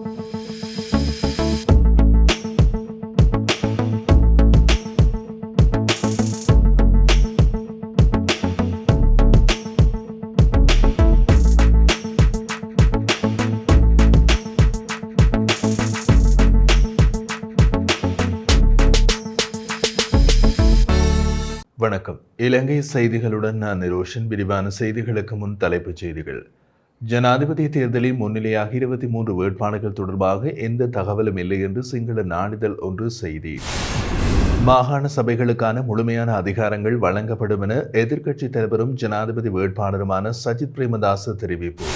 வணக்கம் இலங்கை செய்திகளுடன் நான் ரோஷன் விரிவான செய்திகளுக்கு முன் தலைப்புச் செய்திகள் ஜனாதிபதி தேர்தலில் முன்னிலையாக இருபத்தி மூன்று வேட்பாளர்கள் தொடர்பாக எந்த தகவலும் இல்லை என்று சிங்கள நாளிதழ் ஒன்று செய்தி. மாகாண சபைகளுக்கான முழுமையான அதிகாரங்கள் வழங்கப்படும் என எதிர்க்கட்சித் தலைவரும் ஜனாதிபதி வேட்பாளருமான சஜித் பிரேமதாச தெரிவிப்பு.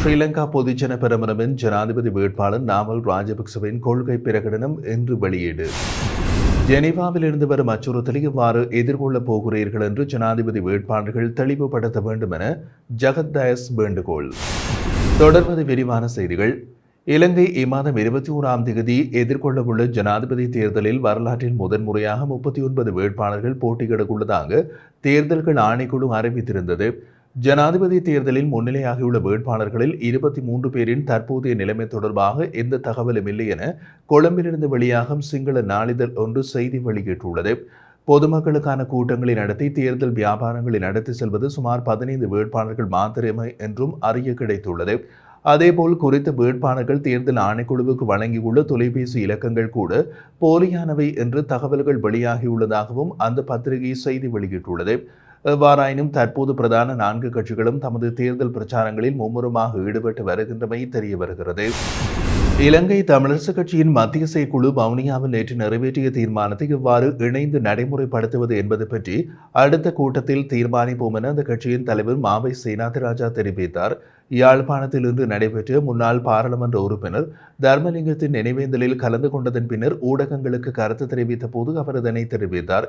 ஸ்ரீலங்கா பொதுஜன பெரமுனவின் ஜனாதிபதி வேட்பாளர் நாமல் ராஜபக்சவின் கொள்கை பிரகடனம் இன்று வெளியீடு. ஜெனீவாவில் இருந்து வரும் அச்சுறுத்தலை இவ்வாறு எதிர்கொள்ளப் போகிறீர்கள் என்று ஜனாதிபதி வேட்பாளர்கள் தெளிவுபடுத்த வேண்டும் என ஜகத் தயஸ் வேண்டுகோள். தொடர்வது விரிவான செய்திகள். இலங்கை இம்மாதம் இருபத்தி ஓராம் தேதி எதிர்கொள்ளவுள்ள ஜனாதிபதி தேர்தலில் வரலாற்றில் முதன்முறையாக முப்பத்தி ஒன்பது வேட்பாளர்கள் போட்டியிட உள்ளதாக தேர்தல்கள் ஆணைக்குழு அறிவித்திருந்தது. ஜனாதிபதி தேர்தலில் முன்னிலையாகியுள்ள வேட்பாளர்களில் இருபத்தி மூன்று பேரின் தற்போதைய நிலைமை தொடர்பாக எந்த தகவலும் இல்லை என கொழும்பிலிருந்து வெளியாகும் சிங்கள நாளிதழ் ஒன்று செய்தி வெளியிட்டுள்ளது. பொதுமக்களுக்கான கூட்டங்களை நடத்தி தேர்தல் வியாபாரங்களை நடத்தி செல்வது சுமார் பதினைந்து வேட்பாளர்கள் மாத்திரமே என்றும் அறிய கிடைத்துள்ளது. அதேபோல் குறித்த வேட்பாளர்கள் தேர்தல் ஆணைக்குழுவுக்கு வழங்கியுள்ள தொலைபேசி இலக்கங்கள் கூட போலியானவை என்று தகவல்கள் வெளியாகியுள்ளதாகவும் அந்த பத்திரிகை செய்தி வெளியிட்டுள்ளது. எவ்வாறாயினும் தற்போது பிரதான நான்கு கட்சிகளும் தமது தேர்தல் பிரச்சாரங்களில் மும்முரமாக ஈடுபட்டு வருகின்றமை தெரிய வருகிறது. இலங்கை தமிழரசு கட்சியின் மத்திய செயற்குழு வவுனியாவில் நேற்று நிறைவேற்றிய தீர்மானத்தை இவ்வாறு இணைந்து நடைமுறைப்படுத்துவது என்பது பற்றி அடுத்த கூட்டத்தில் தீர்மானிப்போம் என அந்த கட்சியின் தலைவர் மாவை சேனாதிராஜா தெரிவித்தார். யாழ்ப்பாணத்தில் இன்று நடைபெற்ற முன்னாள் பாராளுமன்ற உறுப்பினர் தர்மலிங்கத்தின் நினைவேந்தலில் கலந்து கொண்டதன் பின்னர் ஊடகங்களுக்கு கருத்து தெரிவித்த போது அவர் இதனை தெரிவித்தார்.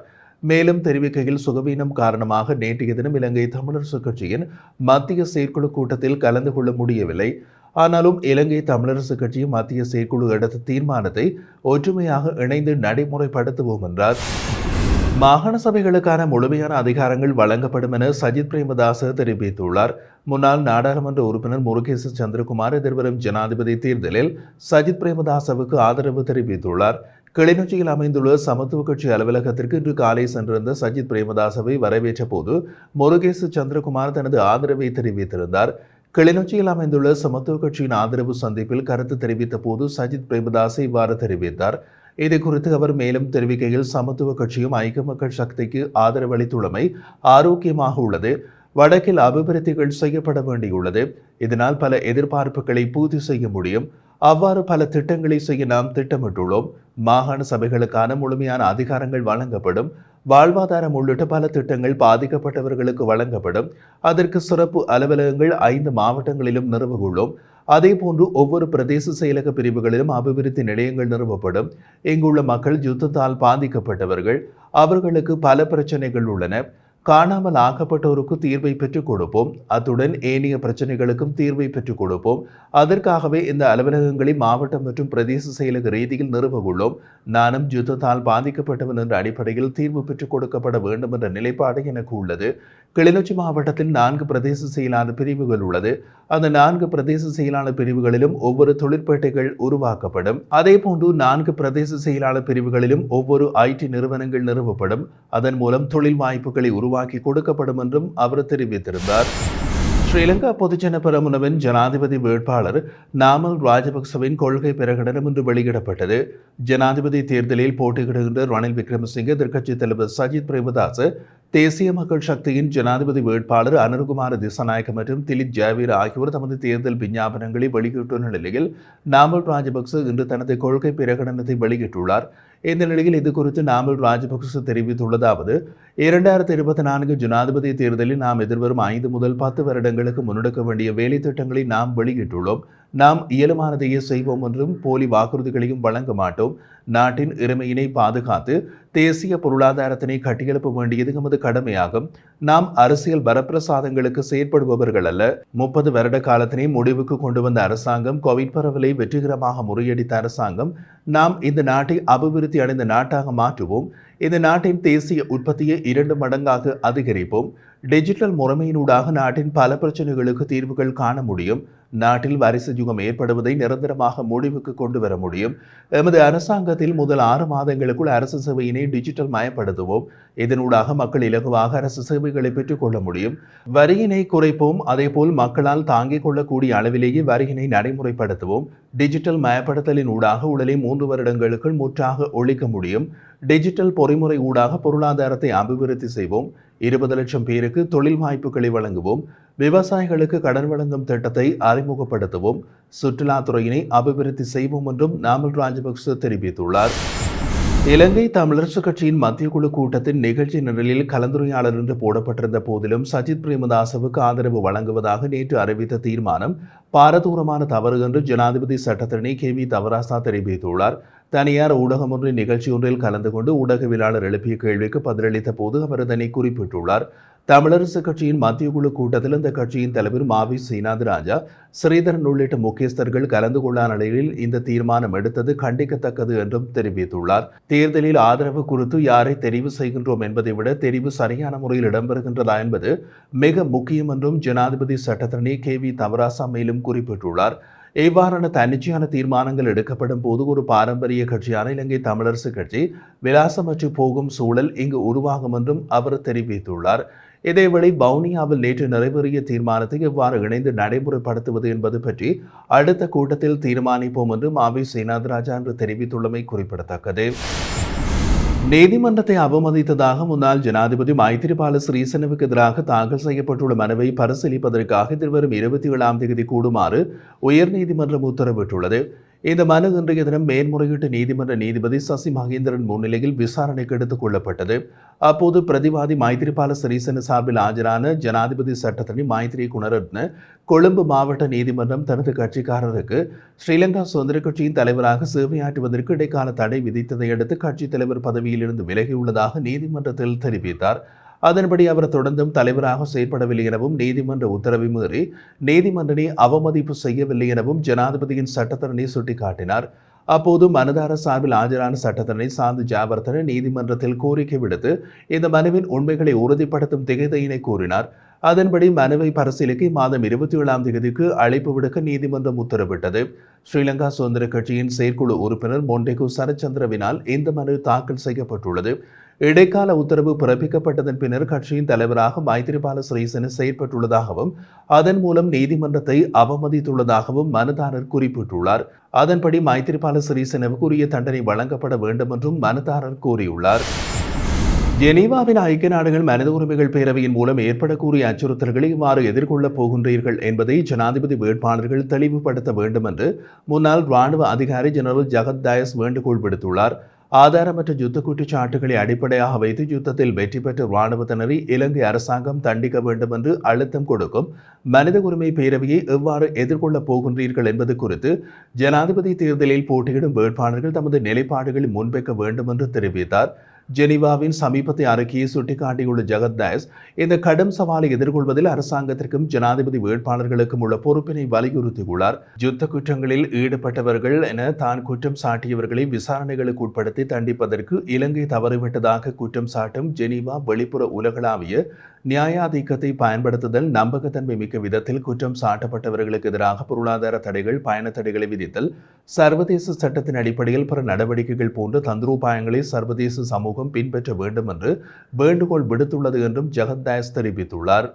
மேலும் தெரிவிக்கையில் சுகவீனம் காரணமாக நேற்றைய தினம் இலங்கை தமிழரசு கட்சியின் மத்திய செயற்குழு கூட்டத்தில் கலந்து கொள்ள முடியவில்லை. ஆனாலும் இலங்கை தமிழரசு கட்சியும் மத்திய செயற்குழு எடுத்த தீர்மானத்தை ஒற்றுமையாக இணைந்து நடைமுறைப்படுத்துவோம் என்றார். மாகாண சபைகளுக்கான முழுமையான அதிகாரங்கள் வழங்கப்படும் என சஜித் பிரேமதாச தெரிவித்துள்ளார். முன்னாள் நாடாளுமன்ற உறுப்பினர் முருகேச சந்திரகுமார் எதிர்வரும் ஜனாதிபதி தேர்தலில் சஜித் பிரேமதாசவுக்கு ஆதரவு தெரிவித்துள்ளார். கிளிநொச்சியில் அமைந்துள்ள சமத்துவ கட்சி அலுவலகத்திற்கு இன்று காலை சென்றிருந்த சஜித் பிரேமதாசவை வரவேற்ற போது முருகேசு சந்திரகுமார் தனது ஆதரவை தெரிவித்திருந்தார். கிளிநொச்சியில் அமைந்துள்ள சமத்துவ கட்சியின் ஆதரவு சந்திப்பில் கருத்து தெரிவித்த போது சஜித் பிரேமதாஸ் இவ்வாறு தெரிவித்தார். இது குறித்து அவர் மேலும் தெரிவிக்கையில் சமத்துவ கட்சியும் ஐக்கிய மக்கள் சக்திக்கு ஆதரவளித்துள்ளமை ஆரோக்கியமாக உள்ளது. வடக்கில் அபிவிருத்திகள் செய்யப்பட வேண்டியுள்ளது. இதனால் பல எதிர்பார்ப்புகளை பூர்த்தி செய்ய முடியும். அவ்வாறு பல திட்டங்களை செய்ய நாம் திட்டமிட்டுள்ளோம். மாகாண சபைகளுக்கான முழுமையான அதிகாரங்கள் வழங்கப்படும். வாழ்வாதாரம் உள்ளிட்ட பல திட்டங்கள் பாதிக்கப்பட்டவர்களுக்கு வழங்கப்படும். அதற்கு சிறப்பு அலுவலகங்கள் ஐந்து மாவட்டங்களிலும் நிறுவவுள்ளோம் அதேபோன்று ஒவ்வொரு பிரதேச செயலக பிரிவுகளிலும் அபிவிருத்தி நிலையங்கள் நிறுவப்படும். இங்குள்ள மக்கள் யுத்தத்தால் பாதிக்கப்பட்டவர்கள். அவர்களுக்கு பல பிரச்சனைகள் உள்ளன. காணாமல் ஆக்கப்பட்டோருக்கு தீர்வை பெற்றுக் கொடுப்போம். அத்துடன் ஏனைய பிரச்சனைகளுக்கும் தீர்வை பெற்றுக் கொடுப்போம். அதற்காகவே இந்த அலுவலகங்களை மாவட்டம் மற்றும் பிரதேச செயலக ரீதியில் நிறுவ உள்ளோம். நானும் யுத்தத்தால் பாதிக்கப்பட்டவன் என்ற அடிப்படையில் தீர்வு பெற்றுக் கொடுக்கப்பட வேண்டும் என்ற நிலைப்பாடு எனக்கு உள்ளது. கிளிநொச்சி மாவட்டத்தில் நான்கு பிரதேச செயலாளர் பிரிவுகள் உள்ளது. அந்த நான்கு பிரதேச செயலாளர் பிரிவுகளிலும் ஒவ்வொரு தொழிற்பேட்டைகள் உருவாக்கப்படும். அதே போன்று நான்கு பிரதேச செயலாளர் பிரிவுகளிலும் ஒவ்வொரு ஐடி நிறுவனங்கள் நிறுவப்படும். அதன் மூலம் தொழில் வாய்ப்புகளை உருவாக்கி கொடுக்கப்படும் என்றும் அவர் தெரிவித்திருந்தார். ஸ்ரீலங்கா பொதுஜன பெரமுனவின் ஜனாதிபதி வேட்பாளர் நாமல் ராஜபக்சவின் கொள்கை பிரகடனம் இன்று வெளியிடப்பட்டது. ஜனாதிபதி தேர்தலில் போட்டியிடுகின்ற ரணில் விக்ரமசிங்கே எதிர்க்கட்சித் தலைவர் சஜித் பிரேமதாஸ் தேசிய மக்கள் சக்தியின் ஜனாதிபதி வேட்பாளர் அனுர்குமார் திசநாயக்க மற்றும் திலித் ஜாவீர் ஆகியோர் தமது தேர்தல் விஞ்ஞாபனங்களை வெளியிட்டுள்ள நிலையில் நாமல் ராஜபக்ச இன்று தனது கொள்கை பிரகடனத்தை வெளியிட்டுள்ளார். இந்த நிலையில் இது குறித்து நாமல் ராஜபக்ச தெரிவித்துள்ளதாவது இரண்டாயிரத்தி இருபத்தி நான்கு ஜனாதிபதி தேர்தலில் நாம் எதிர்வரும் ஐந்து முதல் பத்து வருடங்களுக்கு முன்னெடுக்க வேண்டிய வேலை திட்டங்களை நாம் வெளியிட்டுள்ளோம். நாம் இயலுமானதையே செய்வோம் என்றும் போலி வாக்குறுதிகளையும் வழங்க மாட்டோம். நாட்டின் இறைமையினை பாதுகாத்து தேசிய பொருளாதாரத்தினை கட்டியெழுப்ப வேண்டியது எமது கடமையாகும். நாம் அரசியல் வரப்பிரசாதங்களுக்கு செயற்படுபவர்கள் அல்ல. முப்பது வருட காலத்தினை முடிவுக்கு கொண்டு வந்த அரசாங்கம் கோவிட் பரவலை வெற்றிகரமாக முறியடித்த அரசாங்கம் நாம் இந்த நாட்டை அபிவிருத்தி அடைந்த நாட்டாக மாற்றுவோம். இந்த நாட்டின் தேசிய உற்பத்தியை இரண்டு மடங்காக அதிகரிப்போம். டிஜிட்டல் முறைமையினூடாக நாட்டின் பல பிரச்சனைகளுக்கு தீர்வுகள் காண முடியும். நாட்டில் வரிசை யுகம் ஏற்படுவதை நிரந்தரமாக முடிவுக்கு கொண்டு வர முடியும். எமது அரசாங்கத்தில் முதல் ஆறு மாதங்களுக்குள் அரசு சேவையினை டிஜிட்டல் மயப்படுத்துவோம். இதனூடாக மக்கள் இலகுவாக அரசு சேவைகளை பெற்றுக்கொள்ள முடியும். வரியினை குறைப்போம். அதேபோல் மக்களால் தாங்கிக் கொள்ளக்கூடிய அளவிலேயே வரியினை நடைமுறைப்படுத்துவோம். டிஜிட்டல் மயப்படுத்தலின் ஊடாக உடலை மூன்று வருடங்களுக்குள் முற்றாக ஒழிக்க முடியும். டிஜிட்டல் பொறிமுறை ஊடாக பொருளாதாரத்தை அபிவிருத்தி செய்வோம். இருபது லட்சம் பேருக்கு தொழில் வாய்ப்புகளை வழங்குவோம். விவசாயிகளுக்கு கடன் வழங்கும் திட்டத்தை அறிமுகப்படுத்துவோம். சுற்றுலாத்துறையினை அபிவிருத்தி செய்வோம் என்றும் நாமல் ராஜபக்ச தெரிவித்துள்ளார். இலங்கை தமிழரசு கட்சியின் மத்திய குழு கூட்டத்தின் நிகழ்ச்சி நிரலில் கலந்துரையாளர் என்று போடப்பட்டிருந்த போதிலும் சஜித் பிரேமதாசவுக்கு ஆதரவு வழங்குவதாக நேற்று அறிவித்த தீர்மானம் பாரதூரமான தவறு என்று ஜனாதிபதி சட்டத்தரணி கே வி தவராசா தெரிவித்துள்ளார். தனியார் ஊடகம் ஒன்றின் நிகழ்ச்சி ஒன்றில் கலந்து கொண்டு ஊடகவியலாளர் எழுப்பிய கேள்விக்கு பதிலளித்த போது அவர் இதனை குறிப்பிட்டுள்ளார். தமிழரசு கட்சியின் மத்திய குழு கூட்டத்தில் இந்த கட்சியின் தலைவர் மாவி சீனாத் ராஜா ஸ்ரீதரன் உள்ளிட்ட முக்கியஸ்தர்கள் கலந்து கொள்ளா நிலையில் இந்த தீர்மானம் எடுத்தது கண்டிக்கத்தக்கது என்றும் தெரிவித்துள்ளார். தேர்தலில் ஆதரவு குறித்து யாரை தெரிவு செய்கின்றோம் என்பதை விட தெரிவு சரியான முறையில் இடம்பெறுகின்றதா என்பது மிக முக்கியம் என்றும் ஜனாதிபதி சட்டத்தரணி கே வி தமராசா மேலும் குறிப்பிட்டுள்ளார். இவ்வாறான தன்னிச்சையான தீர்மானங்கள் எடுக்கப்படும் போது ஒரு பாரம்பரிய கட்சியான இலங்கை தமிழரசு கட்சி விலாசமற்று போகும் சூழல் இங்கு உருவாகும் என்றும் அவர் தெரிவித்துள்ளார். இதேவேளை பவுனியாவில் நேற்று நிறைவேறிய தீர்மானத்தை எவ்வாறு இணைந்து நடைமுறைப்படுத்துவது என்பது பற்றி அடுத்த கூட்டத்தில் தீர்மானிப்போம் என்று மாவி சேனாதராஜா என்று தெரிவித்துள்ளமை குறிப்பிடத்தக்கது. நீதிமன்றத்தை அவமதித்ததாக முன்னாள் ஜனாதிபதி மைத்திரிபால ஸ்ரீசனவுக்கு எதிராக தாக்கல் செய்யப்பட்டுள்ள மனுவை பரிசீலிப்பதற்காக எதிர்வரும் இருபத்தி ஏழாம் தேதி கூடுமாறு உயர்நீதிமன்றம் உத்தரவிட்டுள்ளது. இந்த மனு இன்றைய தினம் மேன்முறையீட்டு நீதிமன்ற நீதிபதி சசி மகேந்திரன் முன்னிலையில் விசாரணைக்கு எடுத்துக் கொள்ளப்பட்டது. அப்போது பிரதிவாதி மைத்திரிபால சிறிசேன சார்பில் ஆஜரான ஜனாதிபதி சட்டத்தனி மைத்திரி குணரத்ன கொழும்பு மாவட்ட நீதிமன்றம் தனது கட்சிக்காரருக்கு ஸ்ரீலங்கா சுதந்திர கட்சியின் தலைவராக சேவையாற்றுவதற்கு இடைக்கால தடை விதித்ததை அடுத்து கட்சித் தலைவர் பதவியிலிருந்து விலகியுள்ளதாக நீதிமன்றத்தில் தெரிவித்தார். அதன்படி அவர் தொடர்ந்தும் தலைவராக செயற்படவில்லை எனவும் நீதிமன்ற உத்தரவை மீறி நீதிமன்றனை அவமதிப்பு செய்யவில்லை எனவும் ஜனாதிபதியின் சட்டத்தரணி சுட்டிக்காட்டினார். அப்போது மனதார சார்பில் ஆஜரான சட்டத்தரணி சாந்து ஜாவர்தன நீதிமன்றத்தில் கோரிக்கை விடுத்து இந்த மனுவின் உண்மைகளை உறுதிப்படுத்தும் திகைதையினை கூறினார். அதன்படி மனுவை பரிசீலிக்க மாதம் இருபத்தி ஏழாம் தேதிக்கு அழைப்பு விடுக்க நீதிமன்றம் உத்தரவிட்டது. ஸ்ரீலங்கா சுதந்திர கட்சியின் செயற்குழு உறுப்பினர் மொண்டேகு சரச்சந்திரவினால் இந்த மனு தாக்கல் செய்யப்பட்டுள்ளது. இடைக்கால உத்தரவு பிறப்பிக்கப்பட்டதன் பின்னர் கட்சியின் தலைவராக மைத்திரிபால சிறிசேன செயற்பட்டுள்ளதாகவும் அதன் மூலம் நீதிமன்றத்தை அவமதித்துள்ளதாகவும் மனுதாரர் குறிப்பிட்டுள்ளார். அதன்படி மைத்திரிபால சிறிசேனவுக்கு உரிய தண்டனை வழங்கப்பட வேண்டும் என்றும் மனுதாரர் கூறியுள்ளார். ஜெனீவாவின் ஐக்கிய நாடுகள் மனித உரிமைகள் பேரவையின் மூலம் ஏற்படக்கூடிய அச்சுறுத்தல்களை இவ்வாறு எதிர்கொள்ளப் போகின்றீர்கள் என்பதை ஜனாதிபதி வேட்பாளர்கள் தெளிவுபடுத்த வேண்டும் என்று முன்னாள் ராணுவ அதிகாரி ஜெனரல் ஜகத் தயஸ் வேண்டுகோள் விடுத்துள்ளார். ஆதாரமற்ற யுத்த குற்றச்சாட்டுகளை அடிப்படையாக வைத்து யுத்தத்தில் வெற்றி பெற்ற இராணுவத்தினரை இலங்கை அரசாங்கம் தண்டிக்க வேண்டும் என்று அழுத்தம் கொடுக்கும் மனித உரிமை பேரவையை எவ்வாறு எதிர்கொள்ளப் போகின்றீர்கள் என்பது குறித்து ஜனாதிபதி தேர்தலில் போட்டியிடும் வேட்பாளர்கள் தமது நிலைப்பாடுகளை முன்வைக்க வேண்டும் என்று தெரிவித்தார். ஜெனீவாவின் சமீபத்திய அறிக்கையை சுட்டிக்காட்டியுள்ள ஜெகத்தாஸ் இந்த கடும் சவாலை எதிர்கொள்வதில் அரசாங்கத்திற்கும் ஜனாதிபதி வேட்பாளர்களுக்கும் உள்ள பொறுப்பினை வலியுறுத்தியுள்ளார். யுத்த குற்றங்களில் ஈடுபட்டவர்கள் என தான் குற்றம் சாட்டியவர்களை விசாரணைகளுக்கு உட்படுத்தி தண்டிப்பதற்கு இலங்கை தவறிவிட்டதாக குற்றம் சாட்டும் ஜெனீவா வெளிப்புற உலகளாவிய நியாயாதிக்கத்தை பயன்படுத்துதல் நம்பகத்தன்மை மிக்க விதத்தில் குற்றம் சாட்டப்பட்டவர்களுக்கு எதிராக பொருளாதார தடைகள் பயண தடைகளை விதித்தல் சர்வதேச சட்டத்தின் அடிப்படையில் பிற நடவடிக்கைகள் போன்ற தந்திரோபாயங்களை சர்வதேச சமூகம் பின்பற்ற வேண்டும் என்று வேண்டுகோள் விடுத்துள்ளது என்றும் ஜெகத் தாஸ் தெரிவித்துள்ளார்.